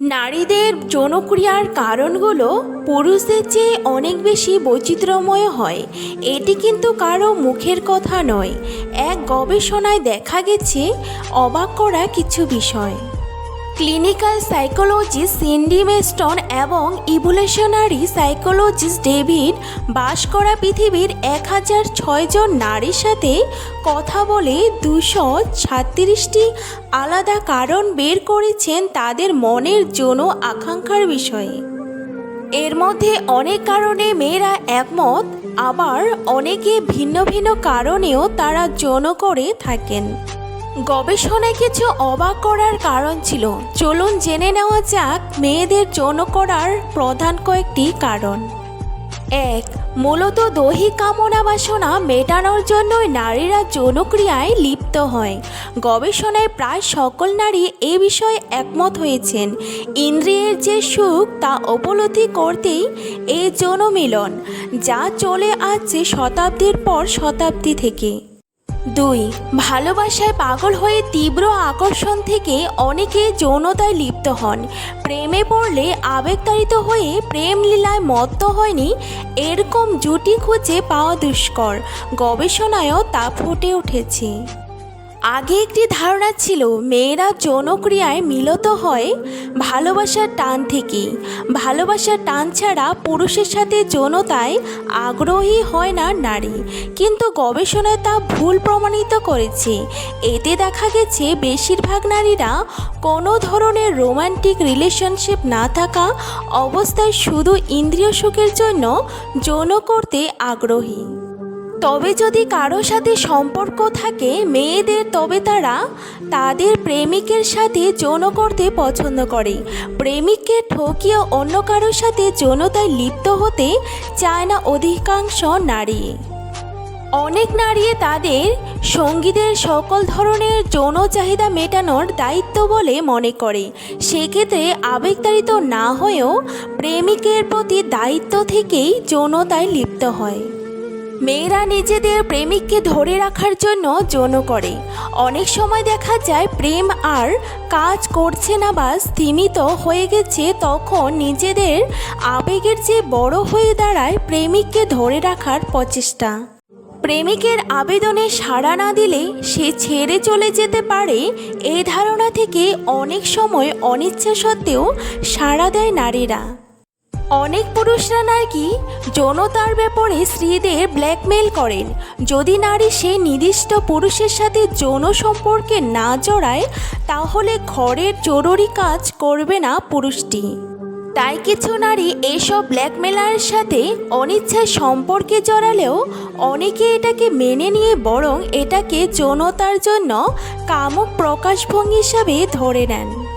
নারীদের যৌনক্রিয়ার কারণগুলো পুরুষদের চেয়ে অনেক বেশি বৈচিত্র্যময় হয়। এটি কিন্তু কারও মুখের কথা নয়। এক গবেষণায় দেখা গেছে, অবাক করা কিছু বিষয়। ক্লিনিক্যাল সাইকোলজিস্ট সিন্ডি মেস্টন এবং ইভুলেশনারি সাইকোলজিস্ট ডেভিড বাস করা পৃথিবীর এক হাজার ছয়জন নারীর সাথে কথা বলে দুশো ছাত্রিশটি আলাদা কারণ বের করেছেন তাদের মনের যৌন আকাঙ্ক্ষার বিষয়ে। এর মধ্যে অনেক কারণে মেয়েরা একমত, আবার অনেকে ভিন্ন ভিন্ন কারণেও তারা যৌন করে থাকেন। গবেষণায় কিছু অবাক করার কারণ ছিল। চলুন জেনে নেওয়া যাক মেয়েদের যৌন করার প্রধান কয়েকটি কারণ। এক, মূলত দৈহিক কামনা বাসনা মেটানোর জন্যই নারীরা যৌনক্রিয়ায় লিপ্ত হয়। গবেষণায় প্রায় সকল নারী এ বিষয়ে একমত হয়েছেন। ইন্দ্রিয়ের যে সুখ তা উপলব্ধি করতেই এই যৌন মিলন যা চলে আসছে শতাব্দীর পর শতাব্দী থেকে। দুই, ভালোবাসায় পাগল হয়ে তীব্র আকর্ষণ থেকে অনেকে যৌনতায় লিপ্ত হন। প্রেমে পড়লে আবেগতাড়িত হয়ে প্রেম লীলায় মত্ত হয়নি, এরকম জুটি খুঁজে পাওয়া দুষ্কর। গবেষণায়ও তা ফুটে উঠেছে। আগে একটি ধারণা ছিল, মেয়েরা যৌনক্রিয়ায় মিলত হয় ভালোবাসার টান থেকে। ভালোবাসার টান ছাড়া পুরুষের সাথে যৌনতায় আগ্রহী হয় না নারী। কিন্তু গবেষণায় তা ভুল প্রমাণিত করেছে। এতে দেখা গেছে, বেশিরভাগ নারীরা কোনো ধরনের রোমান্টিক রিলেশনশিপ না থাকা অবস্থায় শুধু ইন্দ্রিয় সুখের জন্য যৌন করতে আগ্রহী। তবে যদি কারও সাথে সম্পর্ক থাকে মেয়েদের, তবে তারা তাদের প্রেমিকের সাথে যৌন করতে পছন্দ করে। প্রেমিককে ঠকিয়ে অন্য কারোর সাথে যৌনতায় লিপ্ত হতে চায় না অধিকাংশ নারী। অনেক নারী তাদের সঙ্গীদের সকল ধরনের যৌন চাহিদা মেটানোর দায়িত্ব বলে মনে করে। সেক্ষেত্রে আবেগতাড়িত না হয়েও প্রেমিকের প্রতি দায়িত্ব থেকেই যৌনতায় লিপ্ত হয়। মেয়েরা নিজেদের প্রেমিককে ধরে রাখার জন্য যৌন করে। অনেক সময় দেখা যায় প্রেম আর কাজ করছে না বা স্থিমিত হয়ে গেছে, তখন নিজেদের আবেগের চেয়ে বড় হয়ে দাঁড়ায় প্রেমিককে ধরে রাখার প্রচেষ্টা। প্রেমিকের আবেদনে সাড়া না দিলে সে ছেড়ে চলে যেতে পারে এই ধারণা থেকে অনেক সময় অনিচ্ছা সত্ত্বেও সাড়া দেয় নারীরা। অনেক পুরুষরা নাকি যৌনতার ব্যাপারে স্ত্রীদের ব্ল্যাকমেল করেন। যদি নারী সে নির্দিষ্ট পুরুষের সাথে যৌন সম্পর্কে না জড়ায়, তাহলে ঘরের জরুরি কাজ করবে না পুরুষটি। তাই কিছু নারী এসব ব্ল্যাকমেলারের সাথে অনিচ্ছায় সম্পর্কে জড়ালেও অনেকে এটাকে মেনে নিয়ে বরং এটাকে যৌনতার জন্য কামক প্রকাশভঙ্গি হিসাবে ধরে নেন।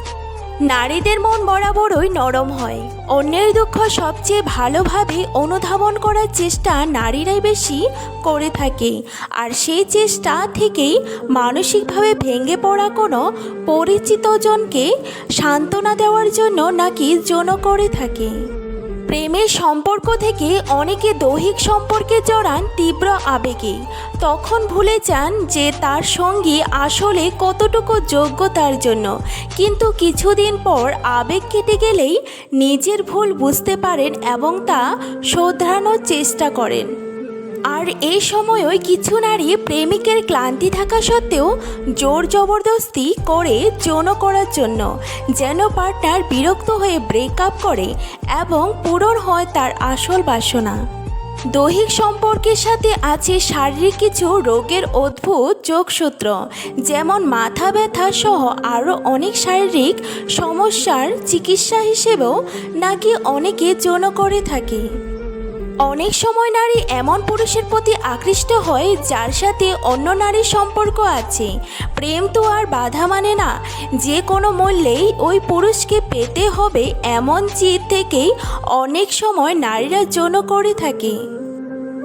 নারীদের মন বরাবরই নরম হয়। অন্যের দুঃখ সবচেয়ে ভালোভাবে অনুধাবন করার চেষ্টা নারীরাই বেশি করে থাকে। আর সেই চেষ্টা থেকেই মানসিকভাবে ভেঙে পড়া কোনো পরিচিতজনকে সান্ত্বনা দেওয়ার জন্য নাকি যৌন করে থাকে। প্রেমের সম্পর্ক থেকে অনেকে দৈহিক সম্পর্কে জড়ান তীব্র আবেগে। তখন ভুলে যান যে তার সঙ্গী আসলে কতটুকু যোগ্যতার জন্য। কিন্তু কিছুদিন পর আবেগ কেটে গেলেই নিজের ভুল বুঝতে পারেন এবং তা শোধরানোর চেষ্টা করেন। আর এই সময়ই কিছু নারী প্রেমিকের ক্লান্তি থাকা সত্ত্বেও জোর জবরদস্তি করে যৌন করার জন্য যেন পার্টনার বিরক্ত হয়ে ব্রেকআপ করে এবং পূরণ হয় তার আসল বাসনা। দৈহিক সম্পর্কের সাথে আছে শারীরিক কিছু রোগের অদ্ভুত যোগসূত্র, যেমন মাথা ব্যথা সহ আরও অনেক শারীরিক সমস্যার চিকিৎসা হিসেবেও নাকি অনেকে যৌন করে থাকে। অনেক সময় নারী এমন পুরুষের প্রতি আকৃষ্ট হয় যার সাথে অন্য নারীর সম্পর্ক আছে। প্রেম তো আর বাধা মানে না। যে কোনো মূল্যেই ওই পুরুষকে পেতে হবে এমন চিত থেকেই অনেক সময় নারীরা যৌন করে থাকে।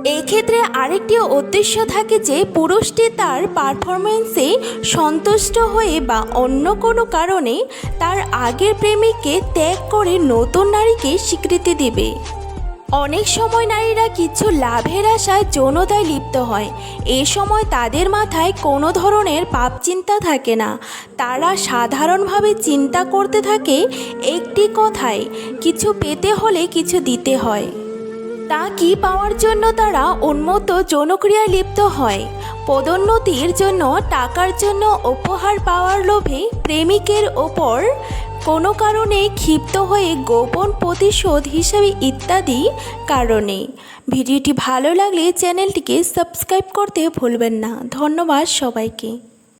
এক্ষেত্রে আরেকটি উদ্দেশ্য থাকে যে পুরুষটি তার পারফরমেন্সে সন্তুষ্ট হয়ে বা অন্য কোনো কারণে তার আগের প্রেমিককে ত্যাগ করে নতুন নারীকে স্বীকৃতি দেবে। অনেক সময় নারীরা কিছু লাভের আশায় যৌনতায় লিপ্ত হয়। এ সময় তাদের মাথায় কোনো ধরনের পাপ চিন্তা থাকে না। তারা সাধারণভাবে চিন্তা করতে থাকে, একটি কথায় কিছু পেতে হলে কিছু দিতে হয়। তা কি পাওয়ার জন্য তারা উন্মত্ত যৌনক্রিয়ায় লিপ্ত হয়? পদোন্নতির জন্য, টাকার জন্য উপহার পাওয়ার লোভে প্রেমিকের ওপর কোনো কারণে ক্ষিপ্ত হয়ে গোপন প্রতিশোধ হিসাবে ইত্যাদি কারণে। ভিডিওটি ভালো লাগলে চ্যানেলটিকে সাবস্ক্রাইব করতে ভুলবেন না। ধন্যবাদ সবাইকে।